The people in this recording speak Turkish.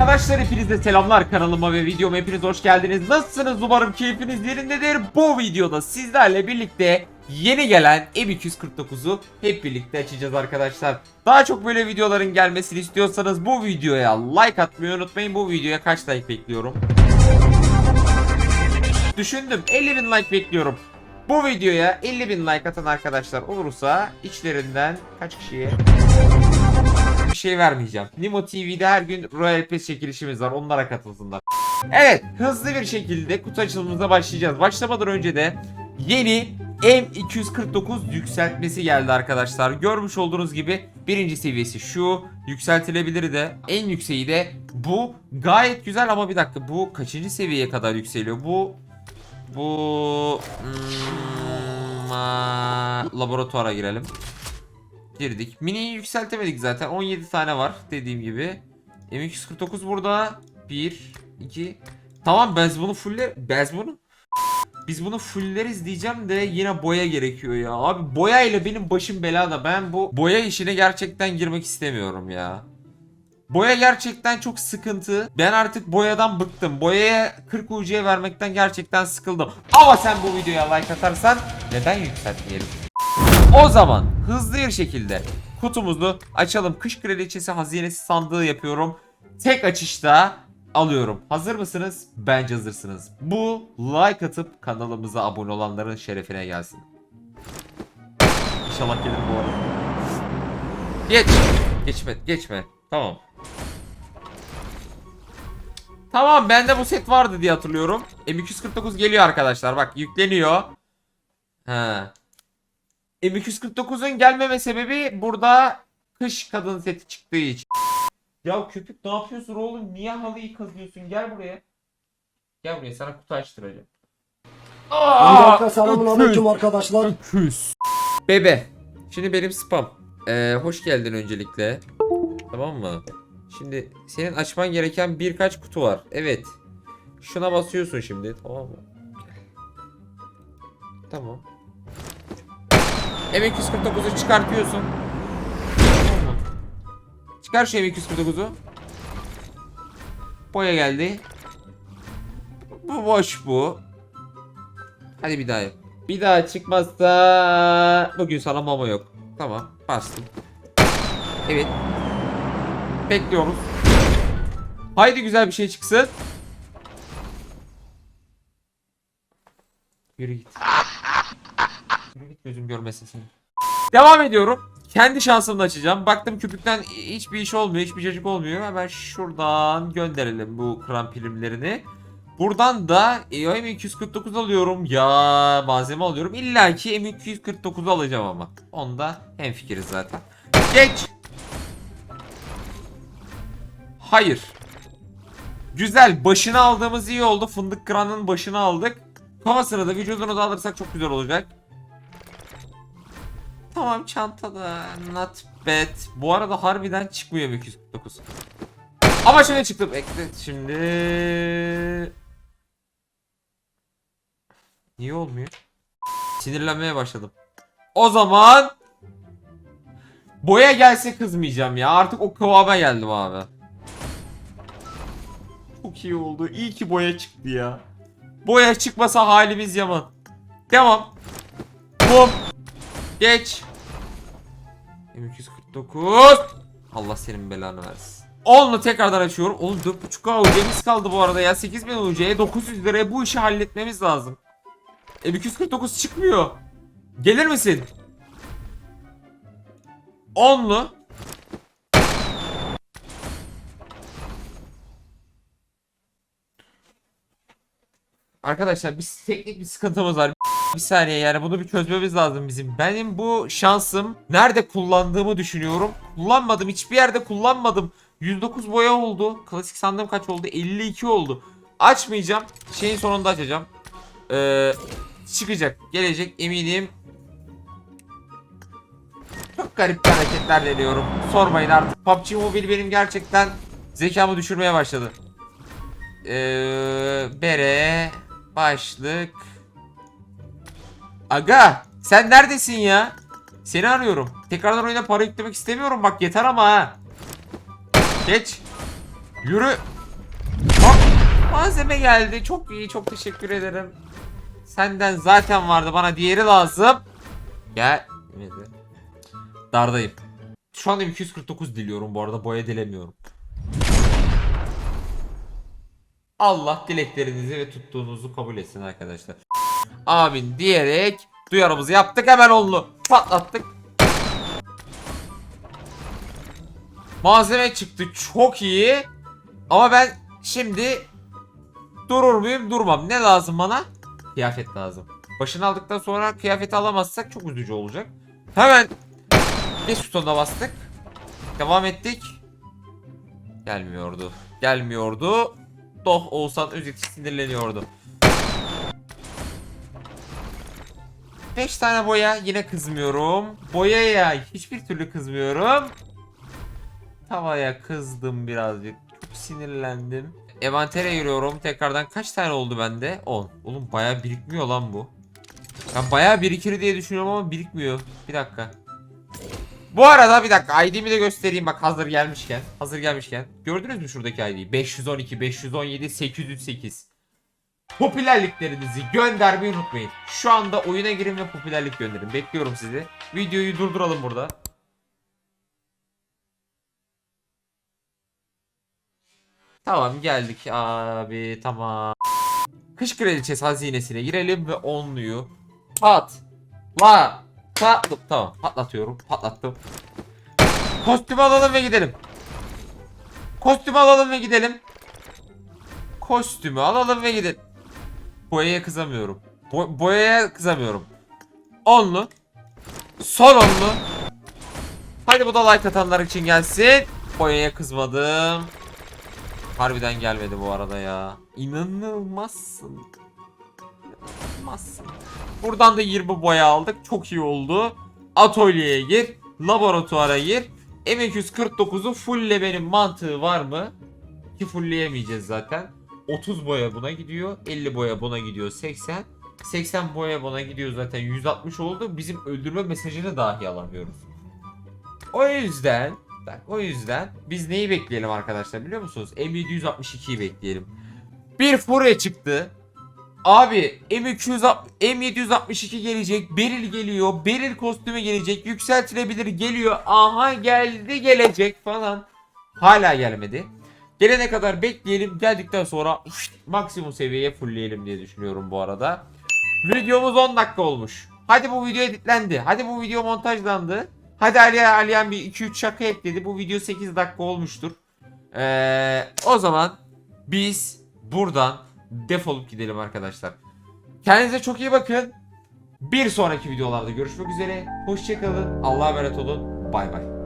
Arkadaşlar hepinize selamlar kanalıma ve videoma hepiniz hoş geldiniz. Nasılsınız umarım keyfiniz yerindedir. Bu videoda sizlerle birlikte yeni gelen M249'u hep birlikte açacağız arkadaşlar. Daha çok böyle videoların gelmesini istiyorsanız bu videoya like atmayı unutmayın. Bu videoya kaç like bekliyorum? Düşündüm 50 bin like bekliyorum. Bu videoya 50 bin like atan arkadaşlar olursa içlerinden kaç kişiye bir şey vermeyeceğim. Nimo TV'de her gün Royal Pass çekilişimiz var. Onlara katılsınlar. Evet, hızlı bir şekilde kutu açılımımıza başlayacağız. Başlamadan önce de yeni M249 yükseltmesi geldi arkadaşlar. Görmüş olduğunuz gibi birinci seviyesi şu. Yükseltilebilir de. En yükseği de bu. Gayet güzel ama bir dakika bu kaçıncı seviyeye kadar yükseliyor? Bu bu hmm, laboratuvara girelim. Girdik. Mini'yi yükseltemedik zaten. 17 tane var dediğim gibi. M249 burada. 1, 2. Tamam biz bunu fuller... Biz bunu... Biz bunu fulleriz diyeceğim de yine boya gerekiyor ya. Abi boya ile benim başım belada. Ben bu boya işine gerçekten girmek istemiyorum ya. Boya gerçekten çok sıkıntı. Ben artık boyadan bıktım. Boyaya 40 UC'ye vermekten gerçekten sıkıldım. Ama sen bu videoya like atarsan neden yükseltmeyelim? O zaman hızlı bir şekilde kutumuzu açalım. Kış kraliçesi hazinesi sandığı yapıyorum. Tek açışta alıyorum. Hazır mısınız? Bence hazırsınız. Bu like atıp kanalımıza abone olanların şerefine gelsin. İnşallah gelir bu arada. Geç. Geçme, geçme. Tamam. Tamam bende bu set vardı diye hatırlıyorum. M249 geliyor arkadaşlar. Bak yükleniyor. Ha. M249'un gelmeme sebebi burada kış kadın seti çıktığı için. Ya köpük ne yapıyorsun oğlum? Niye halıyı kazıyorsun? Gel buraya. Gel buraya sana kutu açtıracağım. Bir dakika selamun aleyküm arkadaşlar. Öküz. Bebe. Şimdi benim spam. Ee, hoş geldin öncelikle. Tamam mı? Şimdi senin açman gereken birkaç kutu var. Evet. Şuna basıyorsun şimdi. Tamam mı? Tamam. M249'u çıkartıyorsun. Tamam mı? Çıkar şu M249'u. Boya geldi. Bu boş bu. Hadi bir daha yap. Bir daha çıkmazsa bugün sana mama yok. Tamam bastım. Evet. Bekliyoruz. Haydi güzel bir şey çıksın. Yürü git. Git gözüm görmesin seni. Devam ediyorum. Kendi şansımla açacağım. Baktım küpükten hiçbir iş olmuyor. Hiçbir cacık olmuyor. Hemen şuradan gönderelim bu kram primlerini. Buradan da e, M249 alıyorum. Ya malzeme alıyorum. İlla ki M249 alacağım ama. Onda hemfikiriz zaten. Geç. Hayır. Güzel. Başını aldığımız iyi oldu. Fındık kıranın başını aldık. Kafasını da vücudunu da alırsak çok güzel olacak. Tamam çantada. Not bad. Bu arada harbiden çıkmıyor M249. Ama şimdi çıktı. Bekle şimdi. Niye olmuyor? Sinirlenmeye başladım. O zaman boya gelse kızmayacağım ya. Artık o kıvama geldim abi. Çok iyi oldu. İyi ki boya çıktı ya. Boya çıkmasa halimiz yaman. Devam. Bum. Geç. M249. Allah senin belanı versin. 10'lu tekrardan açıyorum. Oğlum 4.5K UC'miz kaldı bu arada ya. 8000 UC'ye 900 liraya bu işi halletmemiz lazım. M249 çıkmıyor. Gelir misin? 10'lu. Arkadaşlar biz teknik bir sıkıntımız var. Bir saniye yani bunu bir çözmemiz lazım bizim. Benim bu şansım nerede kullandığımı düşünüyorum. Kullanmadım. Hiçbir yerde kullanmadım. 109 boya oldu. Klasik sandığım kaç oldu? 52 oldu. Açmayacağım. Şeyin sonunda açacağım. Ee, çıkacak. Gelecek eminim. Çok garip hareketler deniyorum. Sormayın artık. PUBG Mobile benim gerçekten zekamı düşürmeye başladı. Ee, bere, başlık. Aga, sen neredesin ya? Seni arıyorum. Tekrardan oyuna para yüklemek istemiyorum bak yeter ama ha. Geç. Yürü. Bak malzeme geldi. Çok iyi. Çok teşekkür ederim. Senden zaten vardı. Bana diğeri lazım. Gel. Dardayım. Şu anda 249 diliyorum bu arada. Boya dilemiyorum. Allah dileklerinizi ve tuttuğunuzu kabul etsin arkadaşlar. Amin diyerek duyarımızı yaptık hemen onlu patlattık. Malzeme çıktı çok iyi. Ama ben şimdi durur muyum durmam. Ne lazım bana? Kıyafet lazım. Başını aldıktan sonra kıyafeti alamazsak çok üzücü olacak. Hemen geç butonuna bastık. Devam ettik. Gelmiyordu. Gelmiyordu. Doh Oğuzhan Özyetik sinirleniyordu. 5 tane boya yine kızmıyorum. Boyaya hiçbir türlü kızmıyorum. Tavaya kızdım birazcık. Çok sinirlendim. Evantere giriyorum. Tekrardan kaç tane oldu bende? 10. Oğlum bayağı birikmiyor lan bu. Ben bayağı birikir diye düşünüyorum ama birikmiyor. Bir dakika. Bu arada bir dakika ID'mi de göstereyim bak hazır gelmişken. Hazır gelmişken. Gördünüz mü şuradaki ID'yi? 512, 517, 808. Popülerliklerinizi göndermeyi unutmayın. Şu anda oyuna girin ve popülerlik gönderin. Bekliyorum sizi. Videoyu durduralım burada. Tamam geldik abi tamam. Kış kraliçesi hazinesine girelim ve onluyu pat la patlı tamam patlatıyorum patlattım. Kostüm alalım ve gidelim. Kostüm alalım ve gidelim. Kostümü alalım ve gidelim. Boyaya kızamıyorum. Bo- boyaya kızamıyorum. Onlu. Son onlu. Hadi bu da like atanlar için gelsin. Boyaya kızmadım. Harbiden gelmedi bu arada ya. İnanılmazsın. İnanılmazsın. Buradan da 20 boya aldık. Çok iyi oldu. Atölyeye gir. Laboratuvara gir. M249'u fulllemenin mantığı var mı? Ki fullleyemeyeceğiz zaten. 30 boya buna gidiyor. 50 boya buna gidiyor 80. 80 boya buna gidiyor zaten 160 oldu. Bizim öldürme mesajını dahi alamıyoruz. O yüzden bak o yüzden biz neyi bekleyelim arkadaşlar biliyor musunuz? M762'yi bekleyelim. Bir furya çıktı. Abi M260 M762 gelecek. Beril geliyor. Beril kostümü gelecek. Yükseltilebilir geliyor. Aha geldi gelecek falan. Hala gelmedi. Gelene kadar bekleyelim. Geldikten sonra uf, maksimum seviyeye fullleyelim diye düşünüyorum bu arada. Videomuz 10 dakika olmuş. Hadi bu video editlendi. Hadi bu video montajlandı. Hadi Ali Aliyan bir 2-3 şaka ekledi. Bu video 8 dakika olmuştur. Ee, o zaman biz buradan defolup gidelim arkadaşlar. Kendinize çok iyi bakın. Bir sonraki videolarda görüşmek üzere. Hoşçakalın. Allah'a emanet olun. Bay bay.